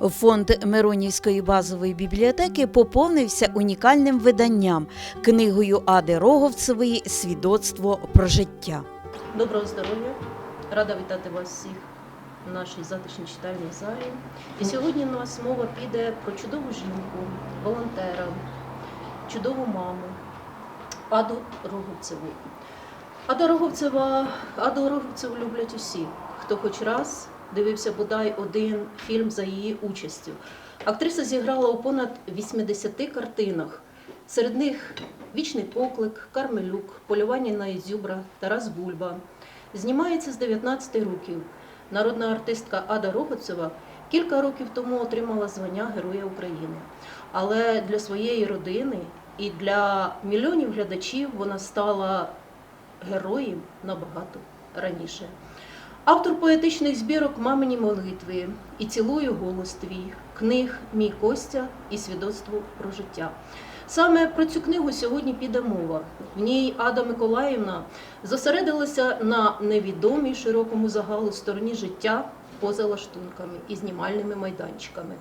Фонд Миронівської базової бібліотеки поповнився унікальним виданням книгою Ади Роговцевої Свідоцтво про життя. Доброго здоров'я! Рада вітати вас всіх в нашій затишній читальній залі. І сьогодні у нас мова піде про чудову жінку, волонтера, чудову маму Аду Роговцеву. Ада Роговцева, Аду Роговцеву люблять усі, хто хоч раз дивився бодай один фільм за її участю. Актриса зіграла у понад 80 картинах. Серед них Вічний поклик, Кармелюк, Полювання на Ізюбра, Тарас Бульба. Знімається з 19 років. Народна артистка Ада Роговцева кілька років тому отримала звання Героя України. Але для своєї родини і для мільйонів глядачів вона стала героєм набагато раніше. Автор поетичних збірок Мамині молитви і цілую голос твій, книг Мій Костя і свідоцтво про життя. Саме про цю книгу сьогодні піде мова. В ній Ада Миколаївна зосередилася на невідомій широкому загалу стороні життя поза лаштунками і знімальними майданчиками.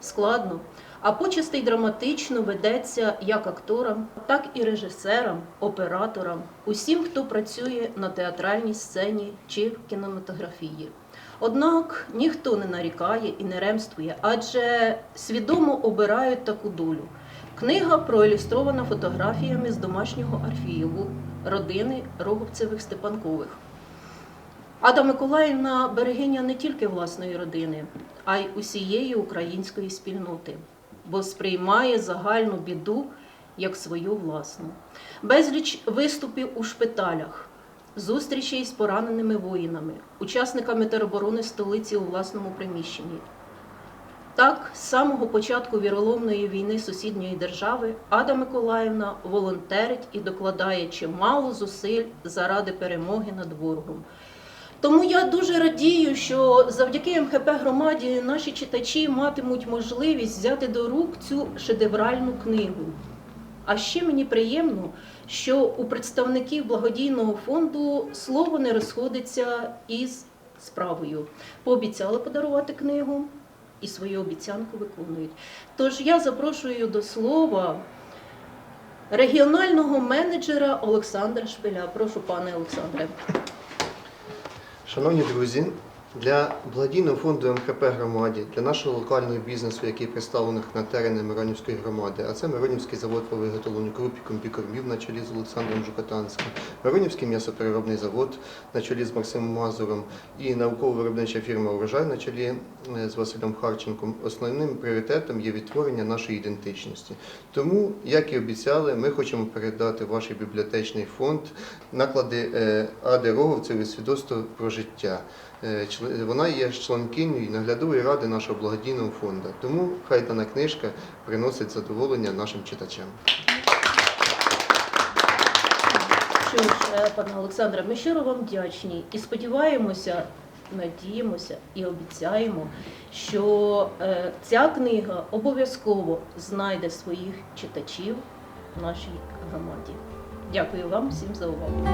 Складно, а почасти й драматично ведеться як акторам, так і режисерам, операторам, усім, хто працює на театральній сцені чи в кінематографії. Однак ніхто не нарікає і не ремствує, адже свідомо обирають таку долю. Книга проілюстрована фотографіями з домашнього архіву родини Роговцевих Степанкових. Ада Миколаївна берегиня не тільки власної родини, а й усієї української спільноти, бо сприймає загальну біду як свою власну. Безліч виступів у шпиталях, зустрічей з пораненими воїнами, учасниками тероборони столиці у власному приміщенні. Так, з самого початку віроломної війни сусідньої держави Ада Миколаївна волонтерить і докладає чимало зусиль заради перемоги над ворогом. Тому я дуже радію, що завдяки МХП громаді наші читачі матимуть можливість взяти до рук цю шедевральну книгу. А ще мені приємно, що у представників благодійного фонду слово не розходиться із справою. Пообіцяли подарувати книгу і свою обіцянку виконують. Тож я запрошую до слова регіонального менеджера Олександра Шпиля. Прошу, пане Олександре. Шановні друзі, для благодійного фонду МХП громаді, для нашого локального бізнесу, який представлений на терені Миронівської громади, а це Миронівський завод по виготовленню круп і комбікормів на чолі з Олександром Жукатанським, Миронівський м'ясопереробний завод на чолі з Максимом Мазуром і науково-виробнича фірма Урожай на чолі е, з Василем Харченком. Основним пріоритетом є відтворення нашої ідентичності. Тому, як і обіцяли, ми хочемо передати ваш бібліотечний фонд наклади е, Ади Роговцевої свідоцтво про життя. Е, Вона є членкинею наглядової ради нашого благодійного фонду. Тому хай дана книжка приносить задоволення нашим читачам. Що ж, е, пане Олександре, ми щиро вам вдячні і сподіваємося, надіємося і обіцяємо, що е, ця книга обов'язково знайде своїх читачів в нашій громаді. Дякую вам всім за увагу.